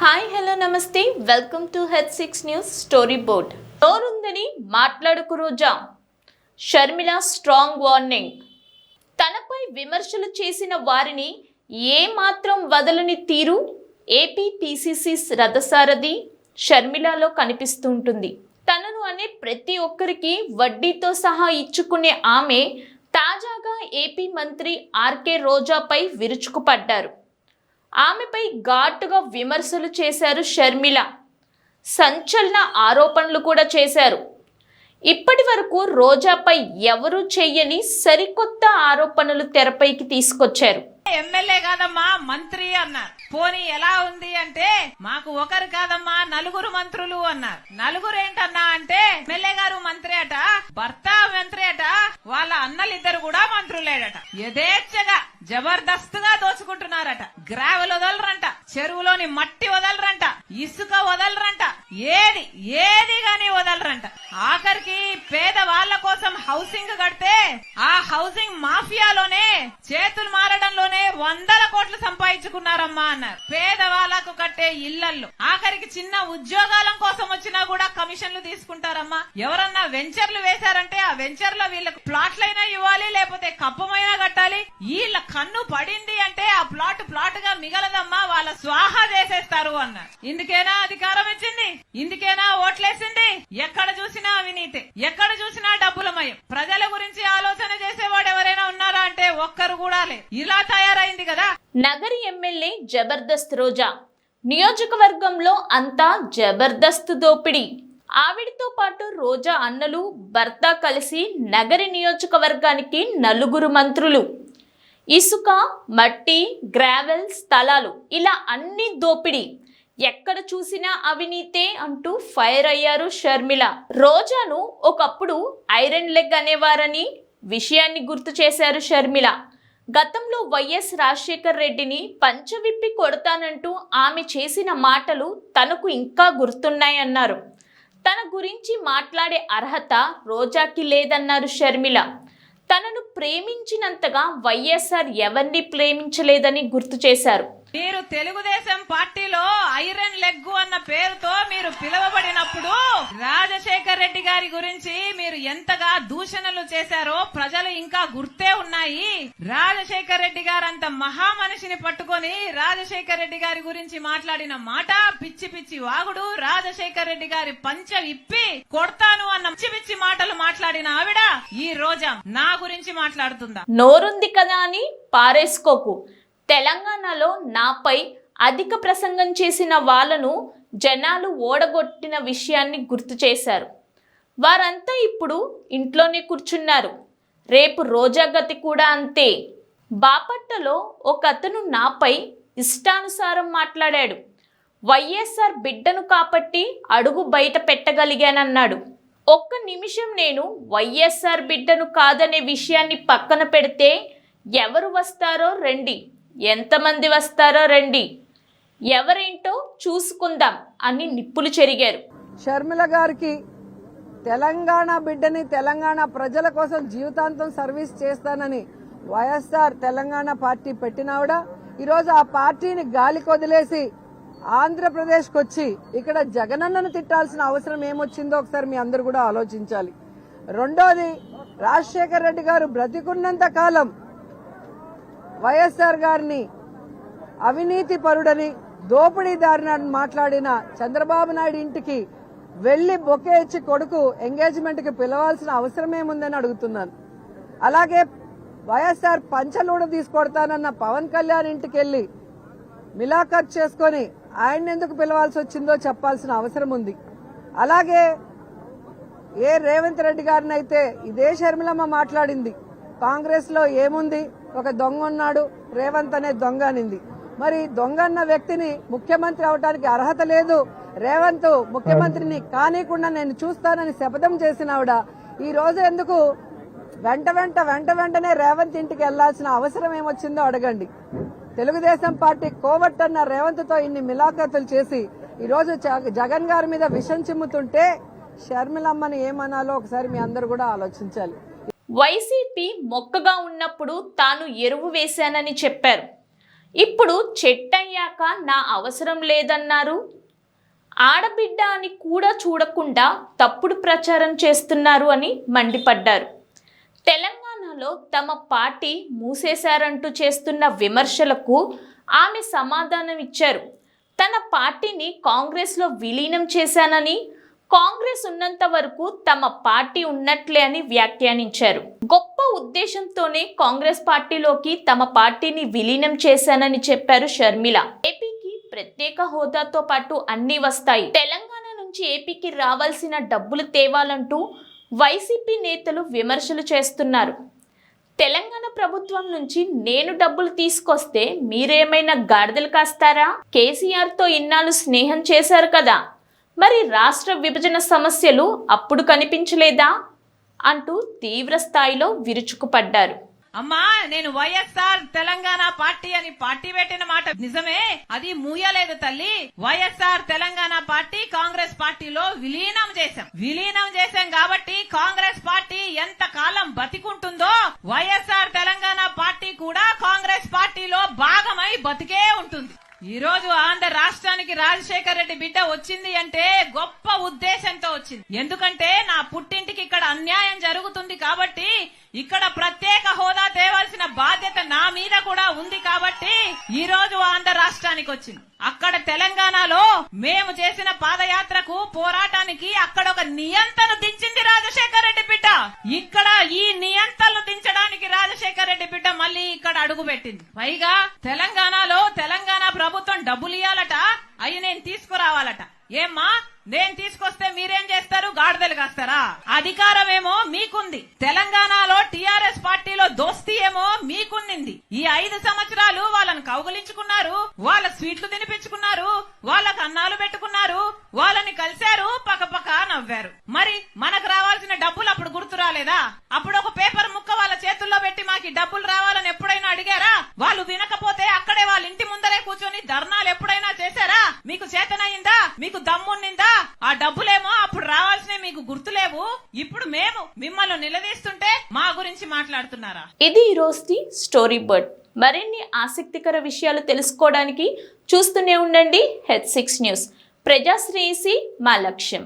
Hi hello నమస్తే. Welcome to head six news story board. నోరుందని మాట్లాడుకు రోజా. Sharmila strong warning. తనపై విమర్శలు చేసిన వారిని ఏ మాత్రం వదలని తీరు? ఏపీ పిసిసి రథసారథి షర్మిలలో కనిపిస్తుంటుంది. తనను అనే ప్రతి ఒక్కరికి వడ్డీతో సహా ఇచ్చుకునే ఆమె తాజాగా ఏపీ మంత్రి ఆర్కే రోజాపై విరుచుకుపడ్డారు. ఆమెపై ఘాటుగా విమర్శలు చేశారు షర్మిల. సంచలన ఆరోపణలు కూడా చేశారు. ఇప్పటి వరకు రోజాపై ఎవరూ చెయ్యని సరికొత్త ఆరోపణలు తెరపైకి తీసుకొచ్చారు. ఎమ్మెల్యే కాదమ్మా మంత్రి అన్నారు. పోనీ ఎలా ఉంది అంటే మాకు ఒకరు కాదమ్మా నలుగురు మంత్రులు అన్నారు. నలుగురు ఏంటన్నా అంటే ఎమ్మెల్యే గారు మంత్రి అట భర్త మంత్రి అట వాళ్ళ అన్నలిద్దరు కూడా మంత్రులేడట. యథేచ్ఛగా జబర్దస్త్గా దోచుకుంటున్నారట. గ్రావెల్ వదలరంట చెరువులోని మట్టి వదలరంట ఇసుక వదలరంట ఏది ఏది గాని వదలరంట. ఆఖరికి పేద వాళ్ళ కోసం హౌసింగ్ కడితే ఆ హౌసింగ్ మాఫియాలోనే చేతులు మారడంలోనే వందల కోట్లు సంపాదించుకున్నారమ్మా అన్నారు. పేద వాళ్ళకు కట్టే ఇళ్ళల్లో. ఆఖరికి చిన్న ఉద్యోగాల కోసం వచ్చినా కూడా కమిషన్లు తీసుకుంటారమ్మా. ఎవరన్నా వెంచర్లు వేశారంటే ఆ వెంచర్లో వీళ్ళకు ప్లాట్లైనా ఇవ్వాలి లేకపోతే కప్పమైనా కట్టాలి. వీళ్ళ కన్ను పడింది అంటే ప్లాట్ ప్లాట్గా మిగలదమ్మా వాళ్ళ స్వాహా చేసేస్తారు అన్నారు ఇందుకేనా అధికారం ఇచ్చింది? ఇందుకేనా ఓట్లేసింది? ఎక్కడ చూసినా అవినీతి. ఎక్కడ చూసినా డబ్బులమయం ప్రజల గురించి ఆలోచన చేసేవాడు ఎవరైనా ఉన్నారా అంటే ఒక్కరు కూడా లేదు ఇలా తయారైంది కదా. నగరి ఎమ్మెల్యే జబర్దస్త్ రోజా. నియోజకవర్గంలో అంతా జబర్దస్త్ దోపిడీ. ఆవిడతో పాటు రోజా అన్నలు భర్త కలిసి నగరి నియోజకవర్గానికి నలుగురు మంత్రులు. ఇసుక మట్టి గ్రావెల్ స్థలాలు ఇలా అన్ని దోపిడీ. ఎక్కడ చూసినా అవినీతే అంటూ ఫైర్ అయ్యారు షర్మిల. రోజాను ఒకప్పుడు ఐరన్ లెగ్ అనేవారని విషయాన్ని గుర్తు చేశారు షర్మిల. గతంలో వైఎస్ రాజశేఖర్ రెడ్డిని పంచవిప్పి కొడతానంటూ ఆమె చేసిన మాటలు తనకు ఇంకా గుర్తున్నాయన్నారు. తన గురించి మాట్లాడే అర్హత రోజాకి లేదన్నారు షర్మిల. తనను ప్రేమించినంతగా వైఎస్ఆర్ ఎవరిని ప్రేమించలేదని గుర్తు చేశారు. మీరు తెలుగుదేశం పార్టీలో ఐరన్ లెగ్గు అన్న పేరుతో మీరు పిలువబడినప్పుడు రాజశేఖర్ రెడ్డి గారి గురించి మీరు ఎంతగా దూషణలు చేశారో ప్రజలు ఇంకా గుర్తే ఉన్నాయి. రాజశేఖర్ రెడ్డి గారు అంత పట్టుకొని రాజశేఖర్ రెడ్డి గారి గురించి మాట్లాడిన మాట పిచ్చి పిచ్చి వాగుడు రాజశేఖర్ రెడ్డి గారి పంచ విప్పి కొడతాను అన్న పిచ్చి పిచ్చి మాటలు మాట్లాడిన ఆవిడ ఈ రోజా నా గురించి మాట్లాడుతుందా? నోరుంది కదా అని పారేసుకోకు. తెలంగాణలో నాపై అధిక ప్రసంగం చేసిన వాళ్ళను జనాలు ఓడగొట్టిన విషయాన్ని గుర్తు చేశారు. వారంతా ఇప్పుడు ఇంట్లోనే కూర్చున్నారు. రేపు రోజా గతి కూడా అంతే. బాపట్టలో ఒక అతను నాపై ఇష్టానుసారం మాట్లాడాడు. వైఎస్ఆర్ బిడ్డను కాబట్టి అడుగు బయట పెట్టగలిగానన్నాడు. ఒక్క నిమిషం నేను వైఎస్ఆర్ బిడ్డను కాదనే విషయాన్ని పక్కన పెడితే ఎవరు వస్తారో రండి. ఎంతమంది వస్తారో రండి. ఎవరేంటో చూసుకుందాం అని నిప్పులు చెరిగారు. షర్మిల గారికి తెలంగాణ బిడ్డని తెలంగాణ ప్రజల కోసం జీవితాంతం సర్వీస్ చేస్తానని వైఎస్ఆర్ తెలంగాణ పార్టీ పెట్టినావిడ ఈరోజు ఆ పార్టీని గాలికి వదిలేసి ఆంధ్రప్రదేశ్కి వచ్చి ఇక్కడ జగనన్నను తిట్టాల్సిన అవసరం ఏమొచ్చిందో ఒకసారి మీ అందరు కూడా ఆలోచించాలి. రెండోది రాజశేఖర్ రెడ్డి గారు బ్రతికున్నంత కాలం వైఎస్ఆర్ గారిని అవినీతి పరుడని దోపిడీదారిని మాట్లాడిన చంద్రబాబు నాయుడు ఇంటికి వెళ్ళి బొకే ఇచ్చి కొడుకు ఎంగేజ్మెంట్కి పిలవాల్సిన అవసరమేముందని అడుగుతున్నాను. అలాగే వైఎస్ఆర్ పంచలూడ తీసుకొడతానన్న పవన్ కళ్యాణ్ ఇంటికి వెళ్ళి మిలాఖత్ చేసుకొని ఆయన ఎందుకు పిలవాల్సి వచ్చిందో చెప్పాల్సిన అవసరం ఉంది. అలాగే ఏ రేవంత్ రెడ్డి గారిని అయితే ఇదే షర్మిలమ్మ మాట్లాడింది. కాంగ్రెస్లో ఏముంది? ఒక దొంగ ఉన్నాడు రేవంత్ అనే దొంగ అనింది. మరి దొంగ అన్న వ్యక్తిని ముఖ్యమంత్రి అవడానికి అర్హత లేదు. రేవంత్ ముఖ్యమంత్రిని కానీకుండా నేను చూస్తానని శపథం చేసినావిడ ఈ రోజు ఎందుకు వెంట వెంట వెంట వెంటనే రేవంత్ ఇంటికి వెళ్ళాల్సిన అవసరం ఏమొచ్చిందో అడగండి. తెలుగుదేశం పార్టీ కోవట్టన్న రేవంత్తో ఇన్ని మిలాఖతులు చేసి ఈ రోజు జగ- జగన్ గారి మీద విషం చిమ్ముతుంటే షర్మిలమ్మని ఏమనాలో ఒకసారి మీ అందరు కూడా ఆలోచించాలి. వైసీపీ మొక్కగా ఉన్నప్పుడు తాను ఎరువు వేశానని చెప్పారు. ఇప్పుడు చెట్టయ్యాక నా అవసరం లేదన్నారు. ఆడబిడ్డ అని కూడా చూడకుండా తప్పుడు ప్రచారం చేస్తున్నారు అని మండిపడ్డారు. తెలంగాణలో తమ పార్టీ మూసేశారంటూ చేస్తున్న విమర్శలకు ఆమె సమాధానం ఇచ్చారు తన పార్టీని కాంగ్రెస్లో విలీనం చేశానని కాంగ్రెస్ ఉన్నంత వరకు తమ పార్టీ ఉన్నట్లే అని వ్యాఖ్యానించారు. గొప్ప ఉద్దేశంతోనే కాంగ్రెస్ పార్టీలోకి తమ పార్టీని విలీనం చేశానని చెప్పారు షర్మిల. ఏపీకి ప్రత్యేక హోదాతో పాటు అన్ని వస్తాయి. తెలంగాణ నుంచి ఏపీకి రావాల్సిన డబ్బులు తేవాలంటూ వైసీపీ నేతలు విమర్శలు చేస్తున్నారు. తెలంగాణ ప్రభుత్వం నుంచి నేను డబ్బులు తీసుకొస్తే మీరేమైనా గాడిదలు కాస్తారా? కేసీఆర్తో ఇన్నాళ్ళు స్నేహం చేశారు కదా. మరి రాష్ట్ర విభజన సమస్యలు అప్పుడు కనిపించలేదా అంటూ తీవ్ర స్థాయిలో విరుచుకుపడ్డారు. అమ్మా నేను వైఎస్ఆర్ తెలంగాణ పార్టీ అని పార్టీ పెట్టిన మాట నిజమే? అది మూయలేదు తల్లి. వైఎస్ఆర్ తెలంగాణ పార్టీ కాంగ్రెస్ పార్టీలో విలీనం చేశాం. విలీనం చేశాం కాబట్టి కాంగ్రెస్ పార్టీ ఎంత కాలం బతికుంటుందో వైఎస్ఆర్ తెలంగాణ పార్టీ కూడా కాంగ్రెస్ పార్టీలో భాగమై బతికే ఉంటుంది. ఈ రోజు ఆంధ్ర రాష్ట్రానికి రాజశేఖర రెడ్డి బిడ్డ వచ్చింది అంటే గొప్ప ఉద్దేశంతో వచ్చింది. ఎందుకంటే నా పుట్టింటికి ఇక్కడ అన్యాయం జరుగుతుంది కాబట్టి ఇక్కడ ప్రత్యేక హోదా తేవాల్సిన బాధ్యత నా మీద కూడా ఉంది కాబట్టి ఈ రోజు ఆంధ్ర రాష్ట్రానికి వచ్చింది. అక్కడ తెలంగాణలో మేము చేసిన పాదయాత్రకు పోరాటానికి అక్కడ ఒక నియంతను దించింది రాజశేఖర రెడ్డి బిడ్డ. ఇక్కడ ఈ నియంతలు మళ్ళీ ఇక్కడ అడుగు పెట్టింది. పైగా తెలంగాణలో తెలంగాణ ప్రభుత్వం డబ్బులు ఇవ్వాలట అవి నేను తీసుకురావాలట. ఏమ్మా నేను తీసుకొస్తే మీరేం చేస్తారు? గాడిదలు కాస్తారా? అధికారం ఏమో మీకుంది. తెలంగాణలో టిఆర్ఎస్ పార్టీలో దోస్తీ ఏమో మీకుంది ఈ ఐదు సంవత్సరాలు వాళ్ళని కౌగులించుకున్నారు వాళ్ళ స్వీట్లు తినిపించుకున్నారు వాళ్ళకు అన్నాలు పెట్టుకున్నారు వాళ్ళని కలిశారు పక్కపక్క నవ్వారు. మరి మనకు రావాల్సిన డబ్బులు అప్పుడు గుర్తు రాలేదా అప్పుడు ఒక పేపర్ ముక్క వాళ్ళ చేతుల్లో పెట్టి మాకు ఈ డబ్బులు రావాలని ఎప్పుడైనా అడిగారా వాళ్ళు వినకపోతే అక్కడే వాళ్ళ ఇంటి ముందరే కూర్చొని ధర్నాలు ఎప్పుడైనా చేశారా మీకు చేతనయిందా మీకు దమ్మున్నిందా? ఆ డబ్బులేమో అప్పుడు రావాల్సినవి మీకు గుర్తులేవు? ఇప్పుడు మేము మిమ్మల్ని నిలదీస్తుంటే మా గురించి మాట్లాడుతున్నారా? ఇది ఈ రోజుది స్టోరీ బర్డ్. మరిన్ని ఆసక్తికర విషయాలు తెలుసుకోవడానికి చూస్తూనే ఉండండి హెచ్ సిక్స్ న్యూస్. ప్రజాశ్రేయసి మా లక్ష్యం.